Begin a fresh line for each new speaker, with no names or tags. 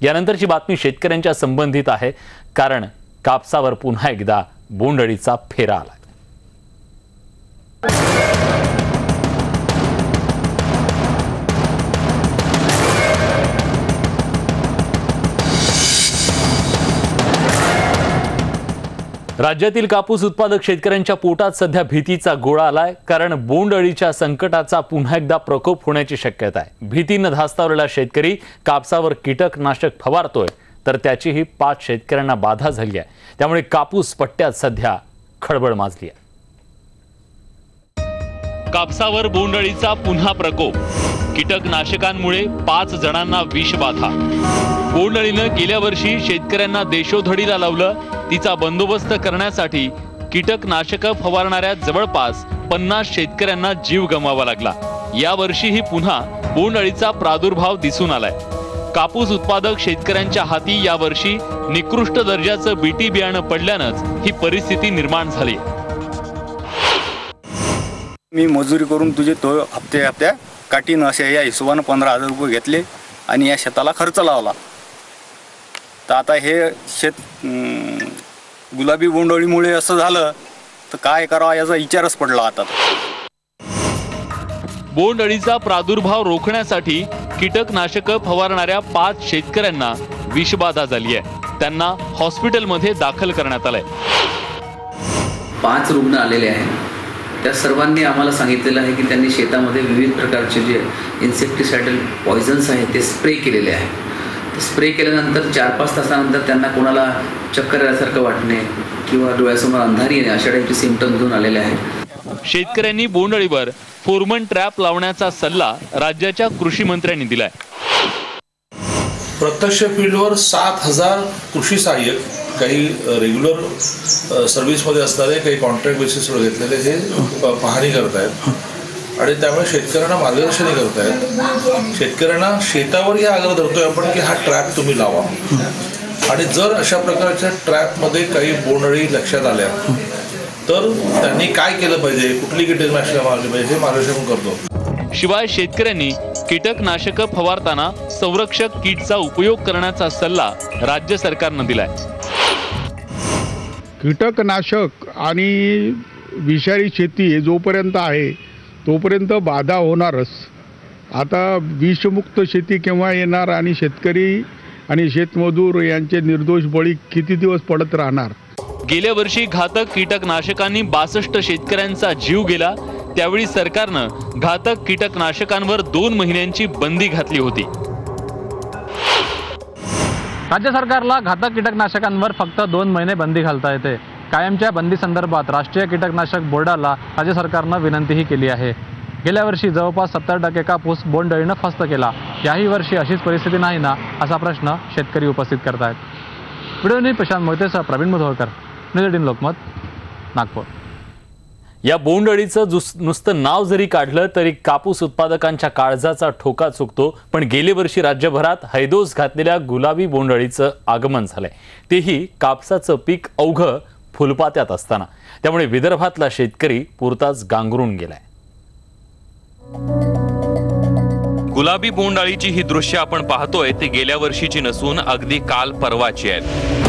यानंतरची बातमी शेतकऱ्यांच्या संबंधित आहे. कारण कापसावर पुन्हा एकदा बोंडअळीचा फेरा आला राज्यातील कापूस उत्पादक शेतकऱ्यांच्या पोटात सध्या भीतीचा गोळा आलाय कारण बोंडअळीच्या संकटाचा पुन्हा एकदा प्रकोप होण्याची शक्यता आहे. भीतीनं धास्तावलेला शेतकरी कापसावर कीटकनाशक फवारतोय तर त्याचीही पाच शेतकऱ्यांना बाधा झाली आहे. त्यामुळे कापूस पट्ट्यात सध्या खळबळ माजली आहे. कापसावर बोंडळीचा पुन्हा प्रकोप. कीटकनाशकांमुळे पाच जणांना विषबाधा बोंडअळीनं गेल्या वर्षी शेतकऱ्यांना देशोधडीला लावलं. तिचा बंदोबस्त करण्यासाठी कीटकनाशकं फवारणाऱ्या जवळपास पन्नास शेतकऱ्यांना जीव गमवावा लागला. या वर्षीही पुन्हा बोंडअळीचा प्रादुर्भाव दिसून आलाय. कापूस उत्पादक शेतकऱ्यांच्या हाती यावर्षी निकृष्ट दर्जाचं बीटी बियाणं पडल्यानंच ही परिस्थिती निर्माण झाली.
मी मजुरी करून तुझे तो हप्ते हप्त्या काटीनं असे या हिशोबानं पंधरा हजार रुपये घेतले आणि या शेताला खर्च लावला. तर आता हे शेत गुलाबी बोंडोळीमुळे असं झालं तर काय करावं याचा विचारच पडला आता.
बोंडअळीचा प्रादुर्भाव रोखण्यासाठी कीटकनाशकं फवारणाऱ्या पाच शेतकऱ्यांना विषबाधा झाली आहे. त्यांना हॉस्पिटलमध्ये दाखल करण्यात आलंय.
पाच रुग्ण आलेले आहेत. त्या सर्वांनी आम्हाला सांगितलेलं आहे की त्यांनी शेतामध्ये विविध प्रकारचे जे इन्सेक्टिसायडल पॉयझन्स आहेत ते स्प्रे केलेले आहे स्प्रे केल्यानंतर चार पाच तासानंतर त्यांना कोणाला चक्कर आल्यासारखं वाटणे किंवा डोळ्यासमोर अंधारी येणे अशा टाईपचे सिमटम घेऊन आलेले आहेत.
शेतकऱ्यांनी बोंडअळीवर फोरमन ट्रॅप लावण्याचा सल्ला राज्याच्या कृषी मंत्र्यांनी दिलाय.
प्रत्यक्ष फील्डवर सात हजार कृषी सहाय्यक काही रेग्युलर सर्व्हिसमध्ये असणारे काही कॉन्ट्रॅक्ट बेसिसवर घेतलेले हे पाहणी करतायत. आणि त्यामुळे शेतकऱ्यांना मार्गदर्शनही करतायत. शेतकऱ्यांना शेतावरही आग्रह धरतोय आपण की हा ट्रॅप तुम्ही लावा. आणि जर अशा प्रकारच्या ट्रॅपमध्ये काही बोंडळी लक्षात आल्या तर त्यांनी काय केलं पाहिजे? कुठली कीटकनाशकं मारली पाहिजे? हे मार्गदर्शन करतो.
शिवाय शेतकऱ्यांनी कीटकनाशकं फवारताना संरक्षक किटचा उपयोग करण्याचा सल्ला राज्य सरकारनं दिलाय.
कीटकनाशक आणि विषारी शेती जोपर्यंत आहे तोपर्यंत बाधा होणारच. आता विषमुक्त शेती केव्हा येणार आणि शेतकरी आणि शेतमजूर यांचे निर्दोष बळी किती दिवस पडत राहणार?
गेल्या वर्षी घातक कीटकनाशकांनी बासष्ट शेतकऱ्यांचा जीव गेला त्यावेळी सरकारनं घातक कीटकनाशकांवर दोन महिन्यांची बंदी घातली होती.
राज्य सरकारला घातक कीटकनाशकांवर फक्त दोन महिने बंदी घालता येते. कायमच्या बंदी संदर्भात राष्ट्रीय कीटकनाशक बोर्डाला राज्य सरकारनं विनंतीही केली आहे. गेल्या वर्षी जवळपास सत्तर टक्के कापूस बोंडअळीनं फस्त केला. याही वर्षी अशीच परिस्थिती नाही ना असा प्रश्न शेतकरी उपस्थित करतायत. व्हिडिओनी प्रशांत मोहितेसह Pravin Mudholkar. News eighteen Lokmat Nagpur.
या बोंडअळीचं जुस नुसतं नाव जरी काढलं तरी कापूस उत्पादकांच्या काळजाचा ठोका चुकतो. पण गेले वर्षी राज्यभरात हैदोस घातलेल्या गुलाबी बोंडअळीचं आगमन झालंय. तेही कापसाचं पीक अवघं फुलपात्यात असताना. त्यामुळे विदर्भातला शेतकरी पुरताच गांगरून गेलाय. गुलाबी बोंडअळीची ही दृश्य आपण पाहतोय ती गेल्या वर्षीची नसून अगदी काल परवाची आहेत